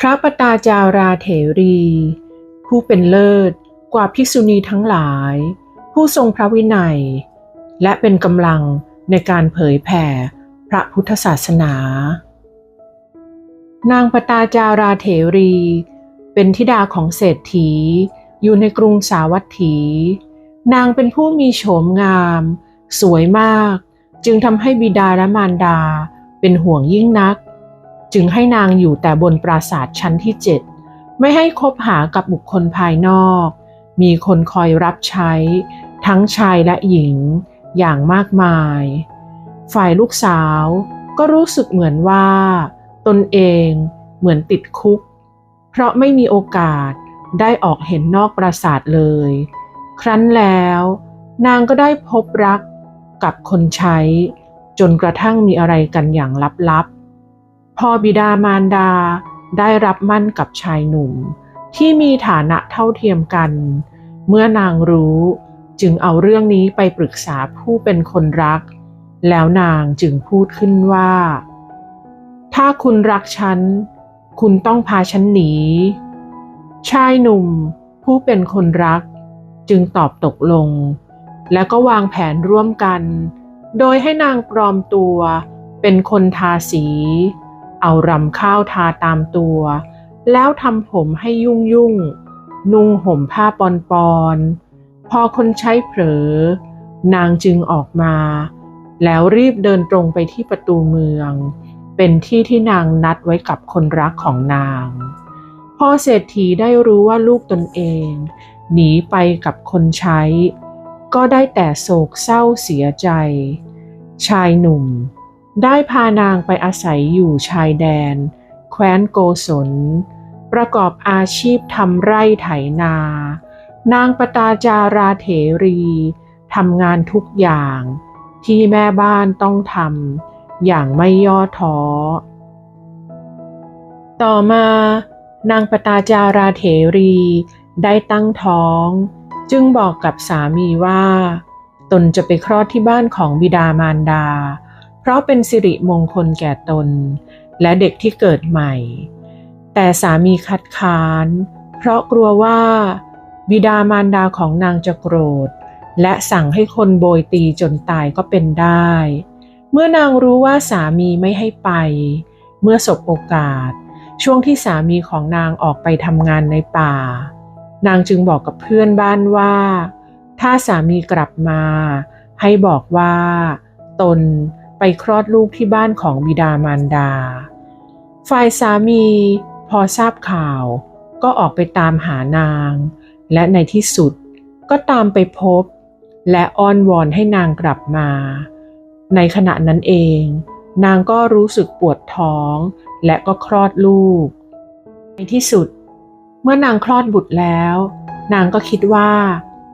พระปตาจาราเถรี ผู้เป็นเลิศกว่าภิกษุณีทั้งหลาย ผู้ทรงพระวินัย และเป็นกำลังในการเผยแผ่พระพุทธศาสนา นางปตาจาราเถรี เป็นธิดาของเศรษฐีอยู่ในกรุงสาวัตถี นางเป็นผู้มีโฉมงาม สวยมาก จึงทำให้บิดาและมารดาเป็นห่วงยิ่งนัก จึงให้นางอยู่แต่บนปราสาทชั้นที่เจ็ดไม่ให้คบหากับบุคคลภายนอก มีคนคอยรับใช้ ทั้งชายและหญิงอย่างมากมาย ฝ่ายลูกสาวก็รู้สึกเหมือนว่า ตนเองเหมือนติดคุก เพราะไม่มีโอกาสได้ออกเห็นนอกปราสาทเลย ครั้นแล้ว นางก็ได้พบรักกับคนใช้ จนกระทั่งมีอะไรกันอย่างลับๆ พอบิดามารดาได้รับมั่นกับชายหนุ่ม ที่มีฐานะเท่าเทียมกัน เมื่อนางรู้จึงเอาเรื่องนี้ไปปรึกษาผู้เป็นคนรัก แล้วนางจึงพูดขึ้นว่า ถ้าคุณรักฉัน คุณต้องพาฉันหนี ชายหนุ่มผู้เป็นคนรักจึงตอบตกลง แล้วก็วางแผนร่วมกัน โดยให้นางปลอมตัวเป็นคนทาสี เอารำข้าวทาตามตัว แล้วทำผมให้ยุ่งยุ่ง นุ่งห่มผ้าปอนปอนๆพอคนใช้เผลอ นางจึงออกมา แล้วรีบเดินตรงไปที่ประตูเมือง เป็นที่ที่นางนัดไว้กับคนรักของนาง พอเศรษฐีได้รู้ว่าลูกตนเอง หนีไปกับคนใช้ ก็ได้แต่โศกเศร้าเสียใจ ชายหนุ่ม ได้พานางไปอาศัยอยู่ชายแดน แคว้นโกศล ประกอบอาชีพทำไร่ไถนา นางปตาจาราเถรีทำงานทุกอย่างที่แม่บ้านต้องทำอย่างไม่ย่อท้อ ต่อมานางปตาจาราเถรีได้ตั้งท้อง จึงบอกกับสามีว่า ตนจะไปคลอดที่บ้านของบิดามารดา เพราะเป็นสิริมงคลแก่ตน และเด็กที่เกิดใหม่ แต่สามีคัดค้าน เพราะกลัวว่า บิดามารดาของนางจะโกรธ และสั่งให้คนโบยตีจนตายก็เป็นได้ เมื่อนางรู้ว่าสามีไม่ให้ไป เมื่อสบโอกาส ช่วงที่สามีของนางออกไปทำงานในป่า นางจึงบอกกับเพื่อนบ้านว่า ถ้าสามีกลับมา ให้บอกว่า ตน ไปคลอดลูกที่บ้านของบิดามารดา ฝ่ายสามีพอทราบข่าว ก็ออกไปตามหานาง และในที่สุดก็ตามไปพบ และอ้อนวอนให้นางกลับมา ในขณะนั้นเอง นางก็รู้สึกปวดท้อง และก็คลอดลูก ในที่สุด เมื่อนางคลอดบุตรแล้ว นางก็คิดว่า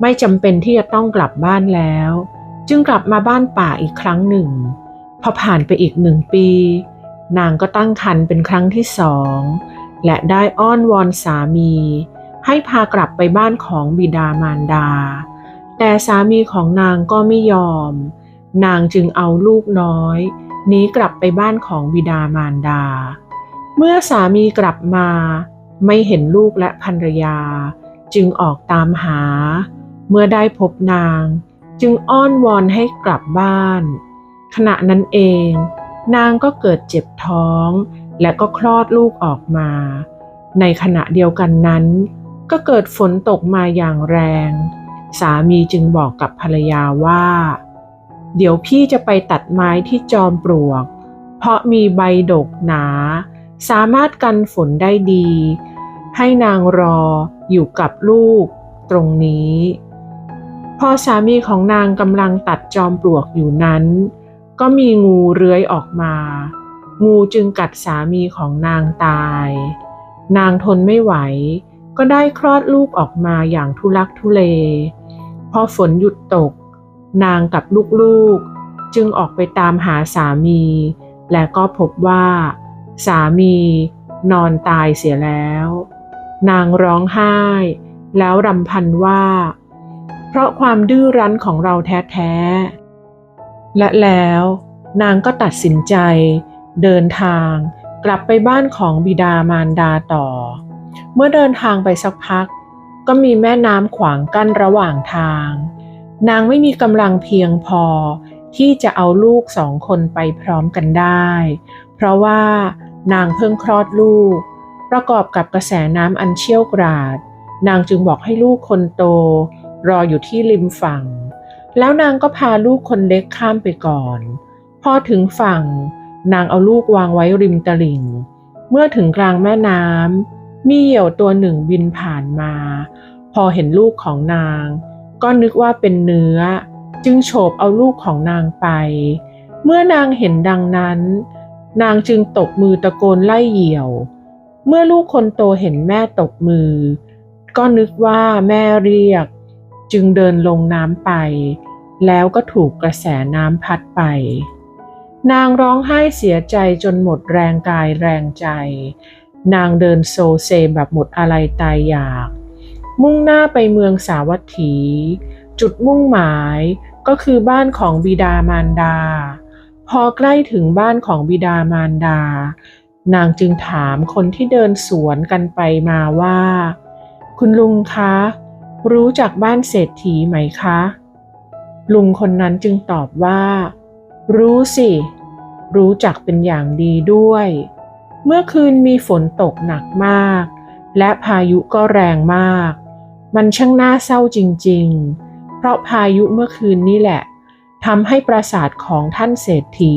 ไม่จำเป็นที่จะต้องกลับบ้านแล้ว จึงกลับมาบ้านป่าอีกครั้งหนึ่ง อผ่านไปอีกหนึ่งปี นางก็ตั้งครรภ์เป็นครั้งที่สอง และได้อ้อนวอนสามี ให้พากลับไปบ้านของบิดามารดา แต่สามีของนางก็ไม่ยอม นางจึงเอาลูกน้อยหนีกลับไปบ้านของบิดามารดา เมื่อสามีกลับมา ไม่เห็นลูกและภรรยา จึงออกตามหา เมื่อได้พบนาง จึงอ้อนวอนให้กลับบ้าน ขณะนั้นเอง นางก็เกิดเจ็บท้อง และก็คลอดลูกออกมา ในขณะเดียวกันนั้น ก็เกิดฝนตกมาอย่างแรง สามีจึงบอกกับภรรยาว่า เดี๋ยวพี่จะไปตัดไม้ที่จอมปลวก เพราะมีใบดกหนา สามารถกันฝนได้ดี ให้นางรออยู่กับลูกตรงนี้พอสามีของนางกำลังตัดจอมปลวกอยู่นั้น ก็มีงูเลื้อยออกมา งูจึงกัดสามีของนางตาย นางทนไม่ไหว ก็ได้คลอดลูกออกมาอย่างทุลักทุเล พอฝนหยุดตก นางกับลูกๆ จึงออกไปตามหาสามี และก็พบว่า สามีนอนตายเสียแล้ว นางร้องไห้ แล้วรำพันว่า เพราะความดื้อรั้นของเราแท้ๆ และแล้วนางก็ตัดสินใจ เดินทางกลับไปบ้านของบิดามารดาต่อ เมื่อเดินทางไปสักพัก ก็มีแม่น้ำขวางกั้นระหว่างทาง นางไม่มีกำลังเพียงพอที่จะเอาลูกสองคนไปพร้อมกันได้ เพราะว่านางเพิ่งคลอดลูก ประกอบกับกระแสน้ำอันเชี่ยวกราด นางจึงบอกให้ลูกคนโต รออยู่ที่ริมฝั่ง แล้วนางก็พาลูกคนเล็กข้ามไปก่อน พอถึงฝั่ง นางเอาลูกวางไว้ริมตลิ่ง เมื่อถึงกลางแม่น้ำมีเหยี่ยวตัวหนึ่งบินผ่านมา พอเห็นลูกของนาง ก็นึกว่าเป็นเนื้อ จึงโฉบเอาลูกของนางไป เมื่อนางเห็นดังนั้น นางจึงตบมือตะโกนไล่เหยี่ยว เมื่อลูกคนโตเห็นแม่ตบมือ ก็นึกว่าแม่เรียก จึงเดินลงน้ำไป แล้วก็ถูกกระแสน้ำพัดไป นางร้องไห้เสียใจจนหมดแรงกายแรงใจ นางเดินโซเซแบบหมดอะไรตายอยาก มุ่งหน้าไปเมืองสาวัตถี จุดมุ่งหมายก็คือบ้านของบิดามารดา พอใกล้ถึงบ้านของบิดามารดา นางจึงถามคนที่เดินสวนกันไปมาว่า คุณลุงคะ รู้จักบ้านเศรษฐีไหมคะ ลุงคนนั้นจึงตอบว่า รู้สิ รู้จักเป็นอย่างดีด้วย เมื่อคืนมีฝนตกหนักมาก และพายุก็แรงมาก มันช่างน่าเศร้าจริง ๆ เพราะพายุเมื่อคืนนี้แหละทำให้ปราสาทของท่านเศรษฐี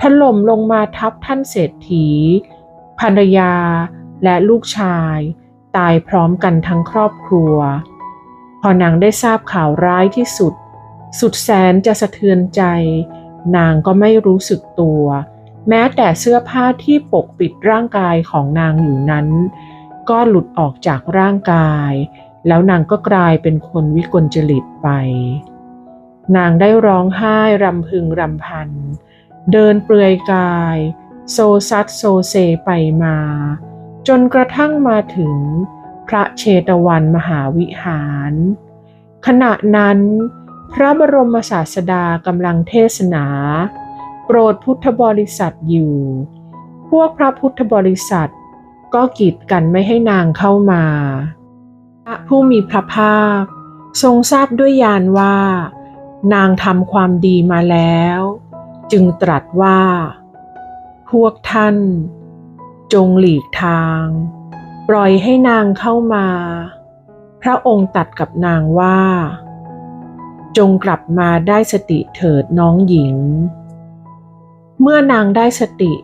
ถล่มลงมาทับท่านเศรษฐี ภรรยาและลูกชาย ตายพร้อมกันทั้งครอบครัว อนางได้ทราบข่าวร้ายที่สุด สุดแสนจะสะเทือนใจ นางก็ไม่รู้สึกตัว แม้แต่เสื้อผ้าที่ปกปิดร่างกายของนางอยู่นั้น ก็หลุดออกจากร่างกาย แล้วนางก็กลายเป็นคนวิกลจริตไป นางได้ร้องไห้รำพึงรำพัน เดินเปลือยกาย โซซัดโซเซไปมา จนกระทั่งมาถึง พระเชตวันมหาวิหาร ขณะนั้น พระบรมศาสดากำลังเทศนา โปรดพุทธบริษัทอยู่ พวกพระพุทธบริษัทก็กีดกันไม่ให้นางเข้ามาพระผู้มีพระภาค ทรงทราบด้วยญาณว่า นางทำความดีมาแล้ว จึงตรัสว่า พวกท่าน จงหลีกทาง ปล่อยให้นางเข้ามา พระองค์ตัดกับนางว่า จงกลับมาได้สติเถิดน้องหญิง เมื่อนางได้สติ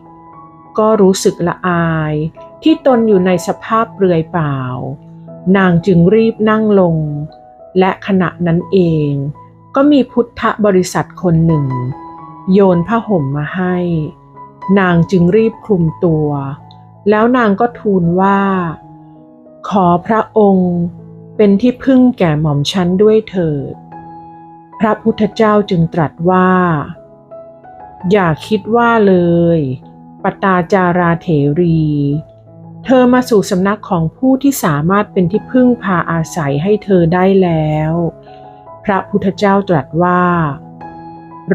ก็รู้สึกละอายที่ตนอยู่ในสภาพเปลือยเปล่า นางจึงรีบนั่งลง และขณะนั้นเองก็มีพุทธบริษัทคนหนึ่ง โยนผ้าห่มมาให้ นางจึงรีบคลุมตัว แล้วนางก็ทูลว่า ขอพระองค์เป็นที่พึ่งแก่หม่อมชั้นด้วยเถิด พระพุทธเจ้าจึงตรัสว่า อย่าคิดว่าเลย ปตาจาราเถรี เธอมาสู่สำนักของผู้ที่สามารถเป็นที่พึ่งพาอาศัยให้เธอได้แล้ว พระพุทธเจ้าตรัสว่า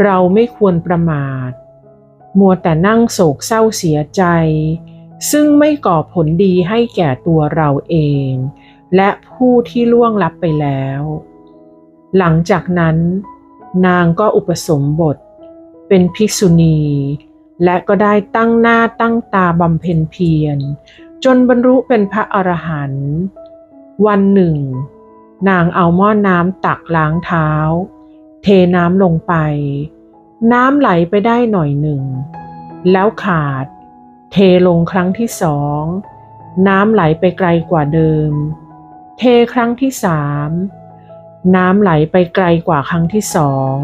เราไม่ควรประมาท มัวแต่นั่งโศกเศร้าเสียใจ ซึ่งไม่ก่อผลดีให้แก่ตัวเราเอง และผู้ที่ล่วงลับไปแล้ว หลังจากนั้น นางก็อุปสมบท เป็นภิกษุณี และก็ได้ตั้งหน้าตั้งตาบำเพ็ญเพียร จนบรรลุเป็นพระอรหันต์วันหนึ่ง นางเอาหม้อน้ำตักล้างเท้า เทน้ำลงไป น้ำไหลไปได้หน่อยหนึ่ง แล้วขาด เทลงครั้งที่สองน้ำไหลไปไกลกว่าเดิม เทครั้งที่สามน้ำไหลไปไกลกว่าครั้งที่สอง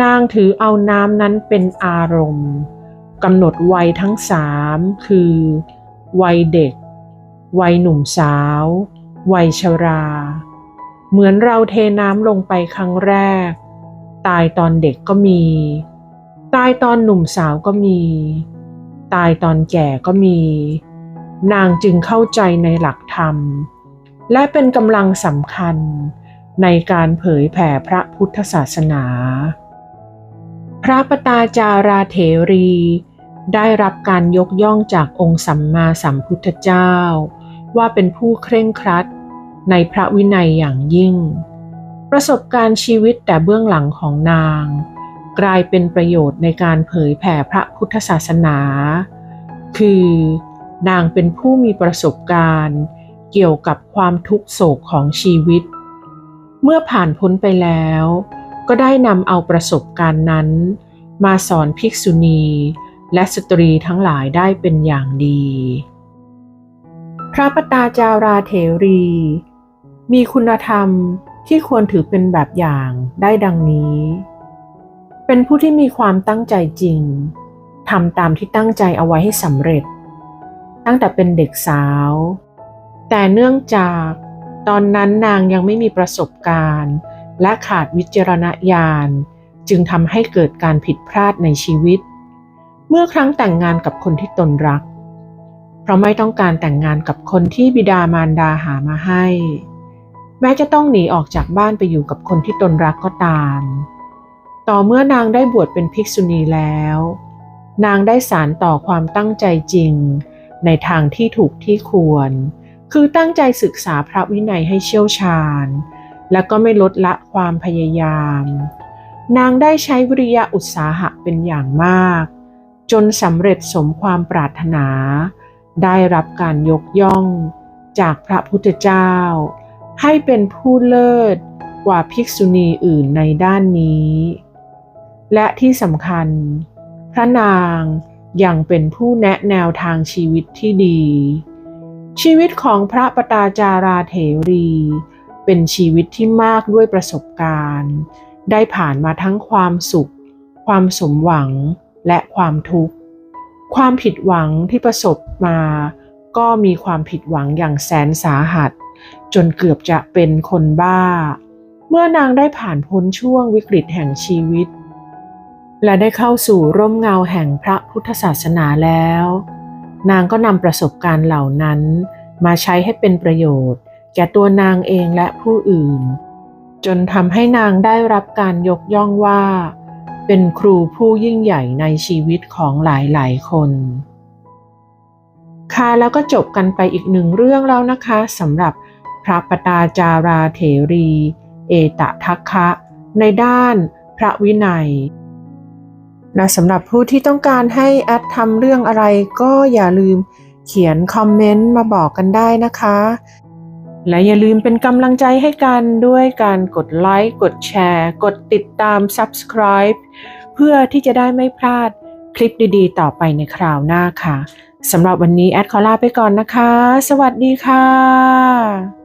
นางถือเอาน้ำนั้นเป็นอารมณ์กำหนดวัยทั้งสามคือ วัยเด็ก วัยหนุ่มสาว วัยชรา เหมือนเราเทน้ำลงไปครั้งแรก ตายตอนเด็กก็มี ตายตอนหนุ่มสาวก็มี ตายตอนแก่ก็มี นางจึงเข้าใจในหลักธรรม และเป็นกำลังสำคัญในการเผยแผ่พระพุทธศาสนา พระปตาจาราเถรี ได้รับการยกย่องจากองค์สัมมาสัมพุทธเจ้า ว่าเป็นผู้เคร่งครัดในพระวินัยอย่างยิ่ง ประสบการณ์ชีวิตแต่เบื้องหลังของนาง กลายเป็นประโยชน์ในการเผยแผ่พระพุทธศาสนา คือนางเป็นผู้มีประสบการณ์ เกี่ยวกับความทุกโศกของชีวิต เมื่อผ่านพ้นไปแล้ว ก็ได้นำเอาประสบการณ์นั้น มาสอนภิกษุณี และสตรีทั้งหลายได้เป็นอย่างดี พระปตาจาราเถรี มีคุณธรรมที่ควรถือเป็นแบบอย่างได้ดังนี้ เป็นผู้ที่มีความตั้งใจจริงทำตามที่ตั้งใจเอาไว้ให้สำเร็จ ตั้งแต่เป็นเด็กสาว แต่เนื่องจากตอนนั้นนางยังไม่มีประสบการณ์ และขาดวิจารณญาณ จึงทำให้เกิดการผิดพลาดในชีวิต เมื่อครั้งแต่งงานกับคนที่ตนรัก เพราะไม่ต้องการแต่งงานกับคนที่บิดามารดาหามาให้ แม้จะต้องหนีออกจากบ้านไปอยู่กับคนที่ตนรักก็ตาม ต่อเมื่อนางได้บวชเป็นภิกษุณีแล้ว นางได้สารต่อความตั้งใจจริง ในทางที่ถูกที่ควร คือตั้งใจศึกษาพระวินัยให้เชี่ยวชาญ และก็ไม่ลดละความพยายาม นางได้ใช้วิริยะอุตสาหะเป็นอย่างมาก จนสำเร็จสมความปรารถนา ได้รับการยกย่องจากพระพุทธเจ้า ให้เป็นผู้เลิศกว่าภิกษุณีอื่นในด้านนี้ และที่สำคัญ พระนางยังเป็นผู้แนะแนวทางชีวิตที่ดี ชีวิตของพระปตาจาราเถรี เป็นชีวิตที่มากด้วยประสบการณ์ ได้ผ่านมาทั้งความสุข ความสมหวังและความทุกข์ ความผิดหวังที่ประสบมา ก็มีความผิดหวังอย่างแสนสาหัส จนเกือบจะเป็นคนบ้า เมื่อนางได้ผ่านพ้นช่วงวิกฤตแห่งชีวิต และได้เข้าสู่ร่มเงาแห่งพระพุทธศาสนาแล้ว นางก็นำประสบการณ์เหล่านั้น มาใช้ให้เป็นประโยชน์ แก่ตัวนางเองและผู้อื่น จนทำให้นางได้รับการยกย่องว่า เป็นครูผู้ยิ่งใหญ่ในชีวิตของหลายๆ คนค่ะแล้วก็จบกันไปอีกหนึ่งเรื่องแล้วนะคะสำหรับพระปตาจาราเถรี เอตทัคคะ ในด้านพระวินัย และสำหรับผู้ที่ต้องการให้แอดทำเรื่องอะไรก็อย่าลืมเขียนคอมเมนต์มาบอกกันได้นะคะ และอย่าลืมเป็นกำลังใจให้กันด้วยการกดไลค์ กดแชร์ กดติดตาม Subscribe เพื่อที่จะได้ไม่พลาดคลิปดีๆ ต่อไปในคราวหน้าค่ะสำหรับวันนี้แอดขอลาไปก่อนนะคะ สวัสดีค่ะ